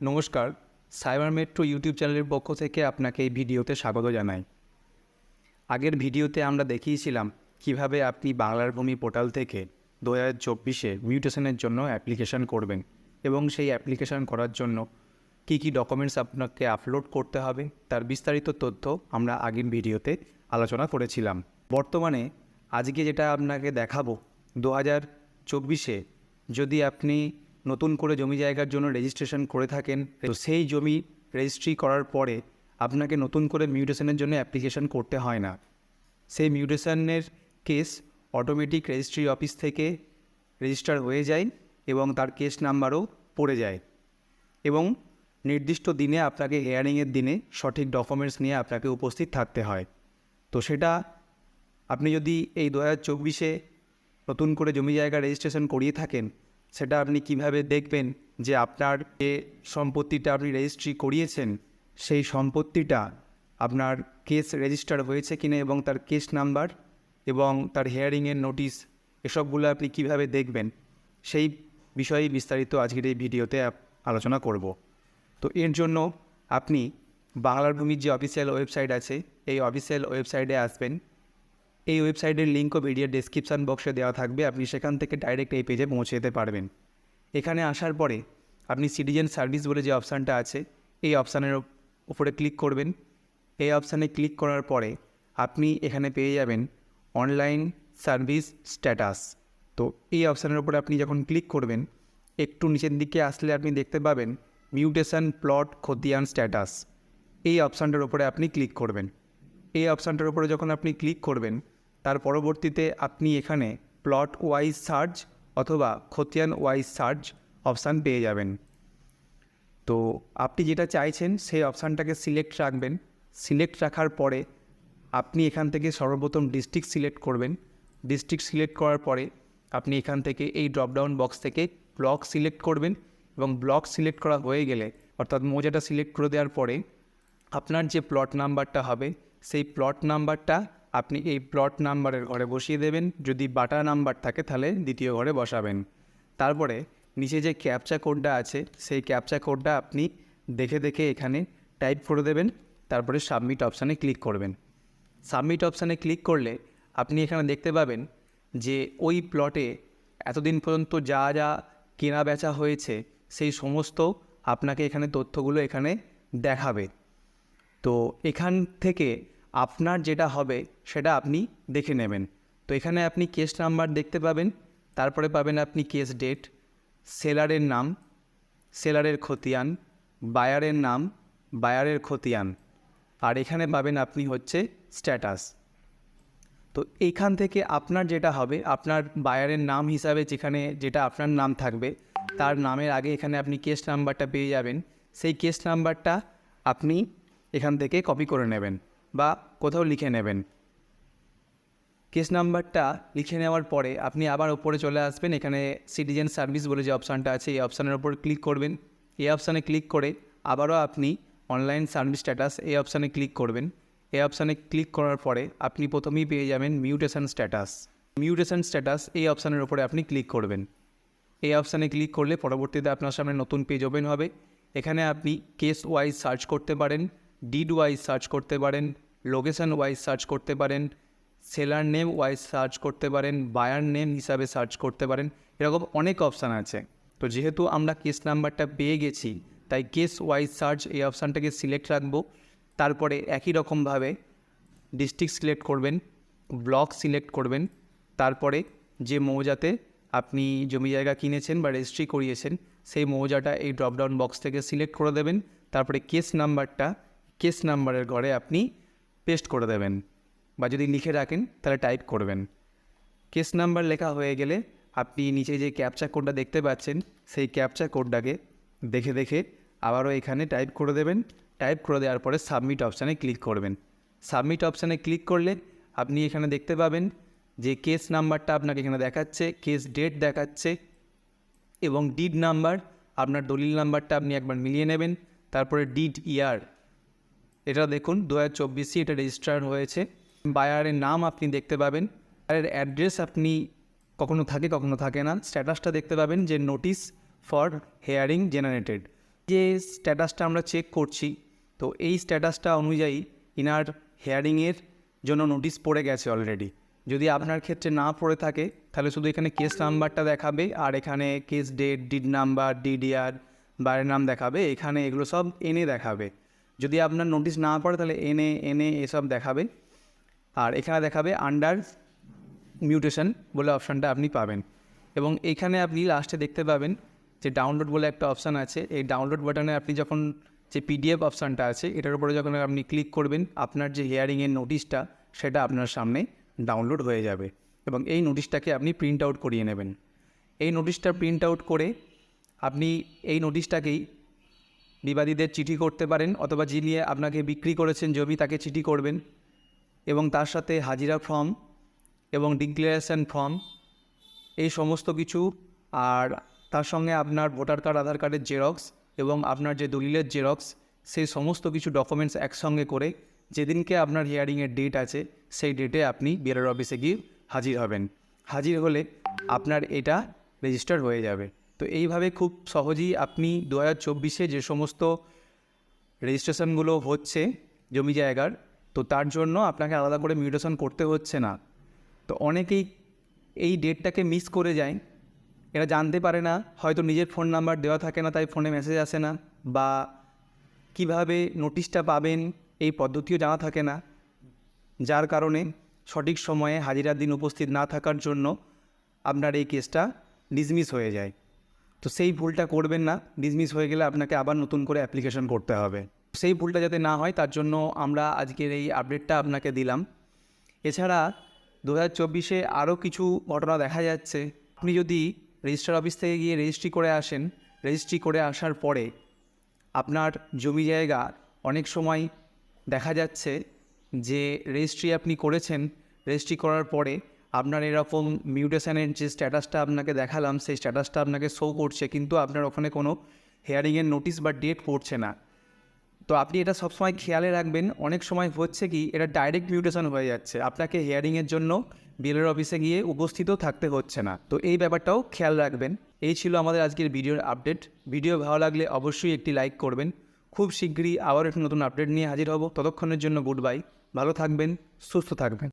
নমস্কার cyber metro YouTube চ্যানেলের পক্ষ থেকে আপনাকে এই ভিডিওতে স্বাগত জানাই। আগের ভিডিওতে আমরা দেখিয়েছিলাম কীভাবে আপনি বাংলার ভূমি পোর্টাল থেকে দু হাজার চব্বিশে মিউটেশনের জন্য অ্যাপ্লিকেশন করবেন এবং সেই অ্যাপ্লিকেশন করার জন্য কী কী ডকুমেন্টস আপনাকে আপলোড করতে হবে তার বিস্তারিত তথ্য আমরা আগের ভিডিওতে আলোচনা করেছিলাম। বর্তমানে আজকে যেটা আপনাকে দেখাবো, দু হাজার চব্বিশে যদি আপনি নতুন করে জমি জায়গার জন্য রেজিস্ট্রেশন করে থাকেন। তো সেই জমি রেজিস্ট্রি করার পরে আপনাকে নতুন করে মিউটেশনের জন্য অ্যাপ্লিকেশন করতে হয় না। সেই মিউটেশনের কেস অটোমেটিক রেজিস্ট্রি অফিস থেকে রেজিস্টার হয়ে যায় এবং তার কেস নাম্বারও পড়ে যায় এবং নির্দিষ্ট দিনে আপনাকে হেয়ারিংয়ের দিনে সঠিক ডকুমেন্টস নিয়ে আপনাকে উপস্থিত থাকতে হয়। তো সেটা আপনি যদি এই দু হাজার চব্বিশে নতুন করে জমি জায়গা রেজিস্ট্রেশন করিয়ে থাকেন সেটা আপনি কীভাবে দেখবেন যে আপনার যে সম্পত্তিটা আপনি রেজিস্ট্রি করিয়েছেন, সেই সম্পত্তিটা আপনার কেস রেজিস্টার হয়েছে কিনা এবং তার কেস নাম্বার এবং তার হেয়ারিংয়ের নোটিশ এসবগুলো আপনি কীভাবে দেখবেন? সেই বিষয়ে বিস্তারিত আজকের এই ভিডিওতে আলোচনা করব। তো এর জন্য আপনি বাংলার ভূমির যে অফিসিয়াল ওয়েবসাইট আছে, এই অফিসিয়াল ওয়েবসাইটে আসবেন। এই ওয়েবসাইটের লিঙ্কও ভিডিওর ডেসক্রিপশান বক্সে দেওয়া থাকবে। আপনি সেখান থেকে ডাইরেক্ট এই পেজে পৌঁছে যেতে পারবেন। এখানে আসার পরে আপনি সিটিজেন সার্ভিস বলে যে অপশানটা আছে, এই অপশানের উপরে ক্লিক করবেন। এই অপশানে ক্লিক করার পরে আপনি এখানে পেয়ে যাবেন অনলাইন সার্ভিস স্ট্যাটাস তো এই অপশানের উপরে আপনি যখন ক্লিক করবেন, একটু নিচের দিকে আসলে আপনি দেখতে পাবেন মিউটেশন প্লট খতিয়ান স্ট্যাটাস এই অপশানটার উপরে আপনি ক্লিক করবেন। এই অপশানটার উপরে যখন আপনি ক্লিক করবেন তার পরবর্তীতে আপনি এখানে প্লট ওয়াইজ সার্চ অথবা খতিয়ান ওয়াইজ সার্চ অপশান পেয়ে যাবেন। তো আপনি যেটা চাইছেন সেই অপশানটাকে সিলেক্ট রাখবেন। সিলেক্ট রাখার পরে আপনি এখান থেকে সর্বপ্রথম ডিস্ট্রিক্ট সিলেক্ট করবেন। ডিস্ট্রিক্ট সিলেক্ট করার পরে আপনি এখান থেকে এই ড্রপডাউন বক্স থেকে ব্লক সিলেক্ট করবেন এবং ব্লক সিলেক্ট করা হয়ে গেলে, অর্থাৎ মোজাটা সিলেক্ট করে দেওয়ার পরে আপনার যে প্লট নাম্বারটা হবে, সেই প্লট নাম্বারটা আপনি এই প্লট নাম্বারের ঘরে বসিয়ে দেবেন। যদি বাটা নাম্বার থাকে, তাহলে দ্বিতীয় ঘরে বসাবেন। তারপরে নিচে যে ক্যাপচা কোডটা আছে, সেই ক্যাপচা কোডটা আপনি দেখে দেখে এখানে টাইপ করে দেবেন। তারপরে সাবমিট অপশানে ক্লিক করবেন। সাবমিট অপশানে ক্লিক করলে আপনি এখানে দেখতে পাবেন যে ওই প্লটে এতদিন পর্যন্ত যা যা কেনা বেচা হয়েছে, সেই সমস্ত আপনাকে এখানে তথ্যগুলো এখানে দেখাবে। তো এখান থেকে আপনার যেটা হবে, সেটা আপনি দেখে নেবেন। তো এখানে আপনি কেস নাম্বার দেখতে পাবেন, তারপরে পাবেন আপনি কেস ডেট সেলারের নাম সেলারের খতিয়ান বায়ারের নাম বায়ারের খতিয়ান। আর এখানে পাবেন আপনি হচ্ছে স্ট্যাটাস তো এইখান থেকে আপনার যেটা হবে, আপনার বায়ারের নাম হিসাবে যেখানে যেটা আপনার নাম থাকবে, তার নামের আগে এখানে আপনি কেস নাম্বারটা পেয়ে যাবেন। সেই কেস নাম্বারটা আপনি এখান থেকে কপি করে নেবেন। বা কোথাও লিখে নেবেন। কেস নাম্বারটা লিখে নেওয়ার পরে আপনি আবার ওপরে চলে আসবেন। এখানে সিটিজেন সার্ভিস বলে যে অপশানটা আছে, এই অপশানের ওপর ক্লিক করবেন। এই অপশানে ক্লিক করে আবারও আপনি অনলাইন সার্ভিস স্ট্যাটাস এই অপশানে ক্লিক করবেন। এই অপশানে ক্লিক করার পরে আপনি প্রথমেই পেয়ে যাবেন মিউটেশন স্ট্যাটাস মিউটেশন স্ট্যাটাস এই অপশানের ওপরে আপনি ক্লিক করবেন। এই অপশানে ক্লিক করলে পরবর্তীতে আপনার সামনে নতুন পেজ ওপেন হবে। এখানে আপনি কেস ওয়াইজ সার্চ করতে পারেন ডিড ওয়াইজ সার্চ করতে পারেন লোকেশন ওয়াইজ সার্চ করতে পারেন সেলার নেম ওয়াইজ সার্চ করতে পারেন বায়ার নেম হিসাবে সার্চ করতে পারেন, এরকম অনেক অপশান আছে। তো যেহেতু আমরা কেস নাম্বারটা পেয়ে গেছি, তাই কেস ওয়াইজ সার্চ এই অপশানটাকে সিলেক্ট রাখব। তারপরে একই রকমভাবে ডিস্ট্রিক্ট সিলেক্ট করবেন ব্লক সিলেক্ট করবেন। তারপরে যে মৌজাতে আপনি জমি জায়গা কিনেছেন বা রেজিস্ট্রি করিয়েছেন, সেই মৌজাটা এই ড্রপডাউন বক্স থেকে সিলেক্ট করে দেবেন। তারপরে কেস নাম্বারটা কেস নাম্বারের ঘরে আপনি পেস্ট করে দেবেন বা যদি লিখে রাখেন, তাহলে টাইপ করবেন। কেস নাম্বার লেখা হয়ে গেলে আপনি নিচে যে ক্যাপচা কোডটা দেখতে পাচ্ছেন, সেই ক্যাপচা কোডটাকে দেখে দেখে আবারও এখানে টাইপ করে দেবেন। টাইপ করে দেওয়ার পরে সাবমিট অপশানে ক্লিক করবেন। সাবমিট অপশানে ক্লিক করলে আপনি এখানে দেখতে পাবেন যে কেস নাম্বারটা আপনাকে এখানে দেখাচ্ছে, কেস ডেট দেখাচ্ছে এবং ডিড নাম্বার, আপনার দলিল নাম্বারটা আপনি একবার মিলিয়ে নেবেন। তারপরে ডিড ইয়ার এটা দেখুন, দু হাজার চব্বিশে এটা রেজিস্টার হয়েছে। বায়ারের নাম আপনি দেখতে পাবেন। বায়ারের অ্যাড্রেস আপনি কখনো থাকে কখনো থাকে না। স্ট্যাটাসটা দেখতে পাবেন যে নোটিস ফর হেয়ারিং জেনারেটেড যে স্ট্যাটাসটা আমরা চেক করছি, তো এই স্ট্যাটাসটা অনুযায়ী ইনার হেয়ারিংয়ের জন্য নোটিশ পড়ে গেছে অলরেডি যদি আপনার ক্ষেত্রে না পড়ে থাকে, তাহলে শুধু এখানে কেস নাম্বারটা দেখাবে, আর এখানে case date deed number DDR বারের নাম দেখাবে। এখানে এগুলো সব এনে দেখাবে। যদি আপনার নোটিশ না পড়ে, তাহলে এনে এনে এসব দেখাবে আর এখানে দেখাবে আন্ডার মিউটেশন বলে অপশানটা আপনি পাবেন। এবং এখানে আপনি লাস্টে দেখতে পাবেন যে ডাউনলোড বলে একটা অপশান আছে। এই ডাউনলোড বাটনে আপনি যখন যে পিডিএফ অপশানটা আছে, এটার উপরে যখন আপনি ক্লিক করবেন, আপনার যে হিয়ারিংয়ের নোটিশটা সেটা আপনার সামনে ডাউনলোড হয়ে যাবে। এবং এই নোটিশটাকে আপনি প্রিন্ট আউট করিয়ে নেবেন। এই নোটিশটা প্রিন্ট আউট করে আপনি এই নোটিশটাকেই বিবাদীদের চিঠি করতে পারেন অথবা যিনি আপনাকে বিক্রি করেছেন জমি তাকে চিঠি করবেন এবং তার সাথে হাজিরা ফর্ম এবং ডিক্লারেশন ফর্ম, এই সমস্ত কিছু। আর তার সঙ্গে আপনার ভোটার কার্ড, আধার কার্ডের জেরক্স এবং আপনার যে দলিলের জেরক্স, সেই সমস্ত কিছু ডকুমেন্টস একসঙ্গে করে যেদিনকে আপনার হিয়ারিংয়ের ডেট আছে, সেই ডেটে আপনি বিআরআর অফিসে গিয়ে হাজির হবেন। হাজির হলে আপনার এটা রেজিস্টার হয়ে যাবে। তো এইভাবে খুব সহজেই আপনি দু হাজার চব্বিশে যে সমস্ত রেজিস্ট্রেশনগুলো হচ্ছে জমি জায়গার, তো তার জন্য আপনাকে আলাদা করে মিউটেশন করতে হচ্ছে না। তো অনেকেই এই ডেটটাকে মিস করে যায়। এরা জানতে পারে না, হয়তো নিজের ফোন নাম্বার দেওয়া থাকে না, তাই ফোনে মেসেজ আসে না, বা কীভাবে নোটিশটা পাবেন এই পদ্ধতিও জানা থাকে না। যার কারণে সঠিক সময়ে হাজিরার দিন উপস্থিত না থাকার জন্য আপনার এই কেসটা ডিসমিস হয়ে যায়। তো সেই ভুলটা করবেন না ডিসমিস হয়ে গেলে আপনাকে আবার নতুন করে অ্যাপ্লিকেশন করতে হবে। সেই ভুলটা যাতে না হয়, তার জন্য আমরা আজকের এই আপডেটটা আপনাকে দিলাম। এছাড়া দু হাজার চব্বিশে আরও কিছু ঘটনা দেখা যাচ্ছে। আপনি যদি রেজিস্টার অফিস থেকে গিয়ে রেজিস্ট্রি করে আসেন রেজিস্ট্রি করে আসার পরে আপনার জমি জায়গা অনেক সময় দেখা যাচ্ছে যে রেজিস্ট্রি আপনি করেছেন রেজিস্ট্রি করার পরে আপনার এরকম মিউটেশনের যে স্ট্যাটাসটা আপনাকে দেখালাম, সেই স্ট্যাটাসটা আপনাকে শো করছে, কিন্তু আপনার ওখানে কোনো হেয়ারিংয়ের নোটিশ বা ডেট পড়ছে না। তো আপনি এটা সবসময় খেয়ালে রাখবেন। অনেক সময় হচ্ছে কি, এটা ডাইরেক্ট মিউটেশন হয়ে যাচ্ছে। আপনাকে হিয়ারিংয়ের জন্য বিলের অফিসে গিয়ে উপস্থিতও থাকতে হচ্ছে না। তো এই ব্যাপারটাও খেয়াল রাখবেন। এই ছিল আমাদের আজকের ভিডিওর আপডেট ভিডিও ভালো লাগলে অবশ্যই একটি লাইক করবেন। খুব শীঘ্রই আবার একটি নতুন আপডেট নিয়ে হাজির হব। ততক্ষণের জন্য গুড বাই ভালো থাকবেন, সুস্থ থাকবেন।